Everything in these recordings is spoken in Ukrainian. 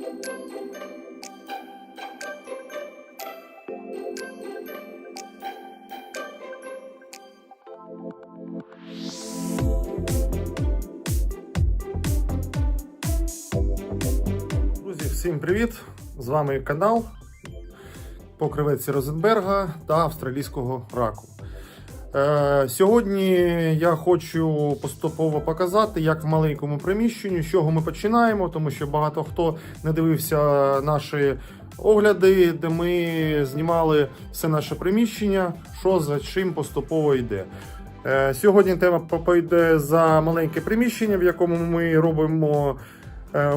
Друзі, всім привіт! З вами канал Покривець Розенберга та австралійського раку. Е, сьогодні я хочу поступово показати, як в маленькому приміщенні, з чого ми починаємо, тому що багато хто не дивився наші огляди, де ми знімали все наше приміщення, що за чим поступово йде. Е, Сьогодні тема пойде за маленьке приміщення, в якому ми робимо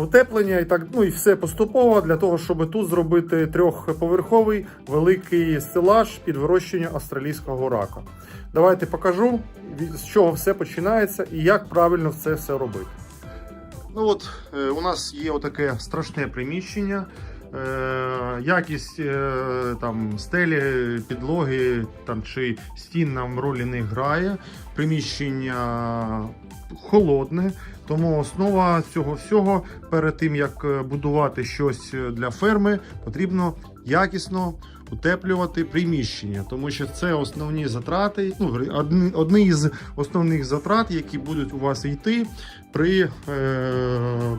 утеплення і так, ну і все поступово для того, щоб тут зробити трьохповерховий великий стелаж під вирощення австралійського рака. Давайте покажу, з чого все починається і як правильно це все робити. Ну от е, у нас є отаке страшне приміщення. Е, якість е, там стелі, підлоги там чи стін нам ролі не грає. Приміщення холодне, тому основа цього всього перед тим як е, будувати щось для ферми, потрібно якісно утеплювати приміщення, тому що це основні затрати, ну одні, одні із основних затрат, які будуть у вас йти при е,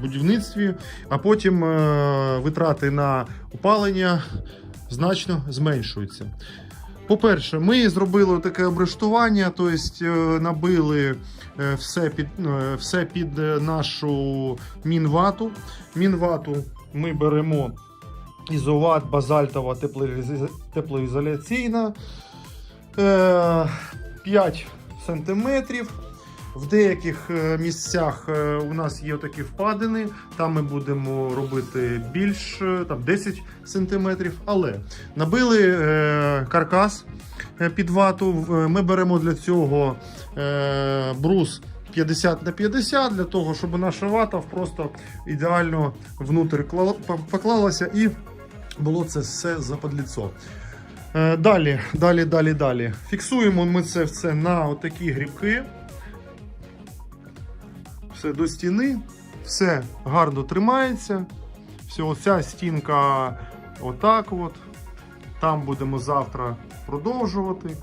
будівництві, а потім е, витрати на опалення значно зменшуються. По-перше, ми зробили таке обрештування, тобто е, набили е, все під, е, все під нашу мінвату. Мінвату ми беремо ізоват, базальтова теплоізоляційна е, 5 сантиметрів. В деяких е, місцях е, у нас є такі впадини, там ми будемо робити більш е, там 10 сантиметрів. Але набили е, каркас під вату. Ми беремо для цього брус 50 на 50 для того, щоб наша вата просто ідеально внутрі поклалася і було це все западліцо. Далі, далі, далі, далі. Фіксуємо ми це все на отакі грібки. Все до стіни, все гарно тримається. Все, оця стінка отак от. Там будемо завтра продовжувати.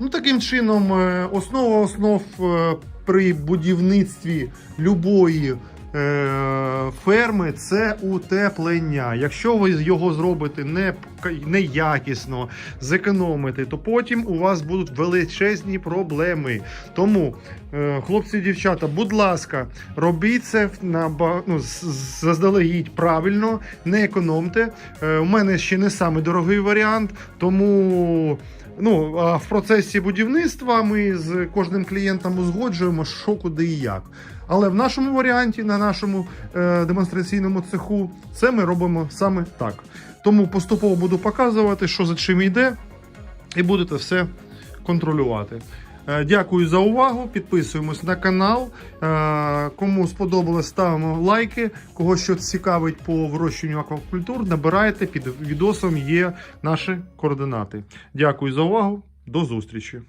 Ну, таким чином, е, основа основ е, при будівництві любої е, ферми це утеплення. Якщо ви його зробите не, неякісно, зекономите, то потім у вас будуть величезні проблеми. Тому, хлопці і дівчата, будь ласка, робіть це на ну, заздалегідь правильно, не економте. Е, у мене ще не самий дорогий варіант, тому. Ну, а в процесі будівництва ми з кожним клієнтом узгоджуємо, що куди і як. Але в нашому варіанті, на нашому е, демонстраційному цеху, це ми робимо саме так. Тому поступово буду показувати, що за чим йде, і будете все контролювати. Е, Дякую за увагу. Підписуємось на канал. Е, Кому сподобалось, ставимо лайки. Кого що цікавить по вирощуванню аквакультур, набирайте під відосом є наші координати. Дякую за увагу. До зустрічі.